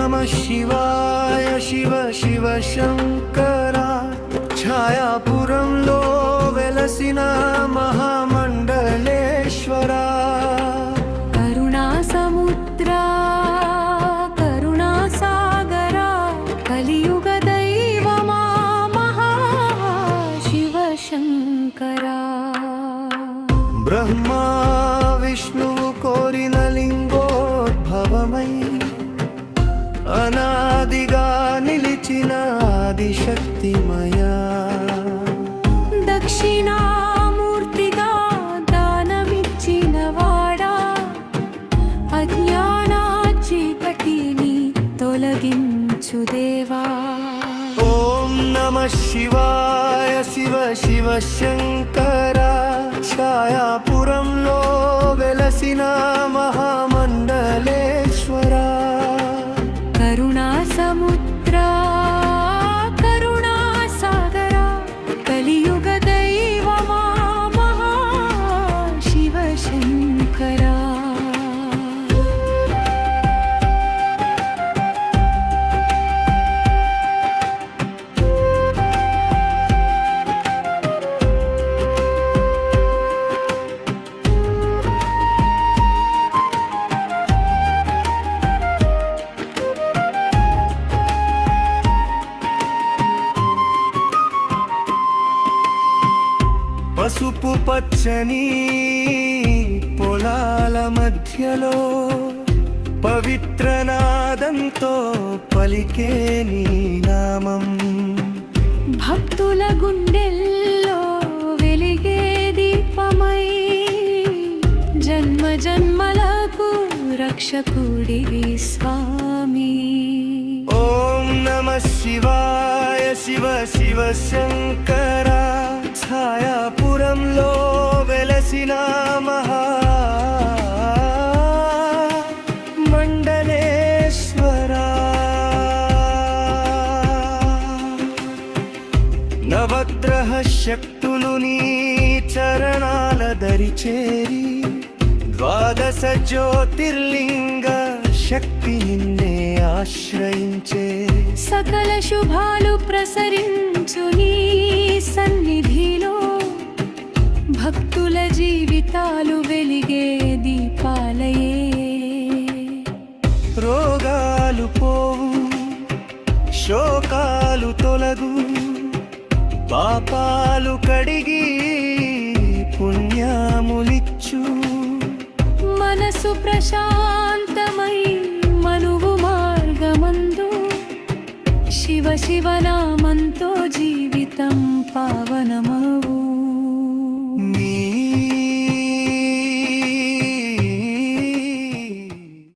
నమ శివాయ శివ శివ శంకర ఛాయాపురంలో వెలసిన మహామండలేశ్వరా కరుణా సముద్రా కరుణా సాగరా కలియుగ దైవమా మహా శివ శంకరా బ్రహ్మా తొలగించు ఓం నమ శివాయ శివ శివ శంకరా. పసుపు పచ్చని పొలాల మధ్యలో పవిత్ర నాదంతో పలికే నీ నామం. భక్తుల గుండెల్లో వెలిగే దీపమై జన్మ జన్మలకు రక్షకుడివి స్వామి. ఓం నమ శివాయ శివ శివ శంకర. ఛాయాపురంలో వెలసిన మహా మండలేశ్వర నవగ్రహ శక్తులు నీ చరణాల దరిచేరి ద్వాదశ జ్యోతిర్లింగ శక్తి నిన్నే ఆశ్రయించే. సకల శుభాలు ప్రసరించు నీ సన్నిధిలో. జీవితాలు వెలిగే దీపాలయే. రోగాలు పోవు శోకాలు తొలగు పాపాలు కడిగి పుణ్యములిచ్చు. మనసు ప్రశాంతమై మనువు మార్గమందు శివ శివనామంతో జీవితం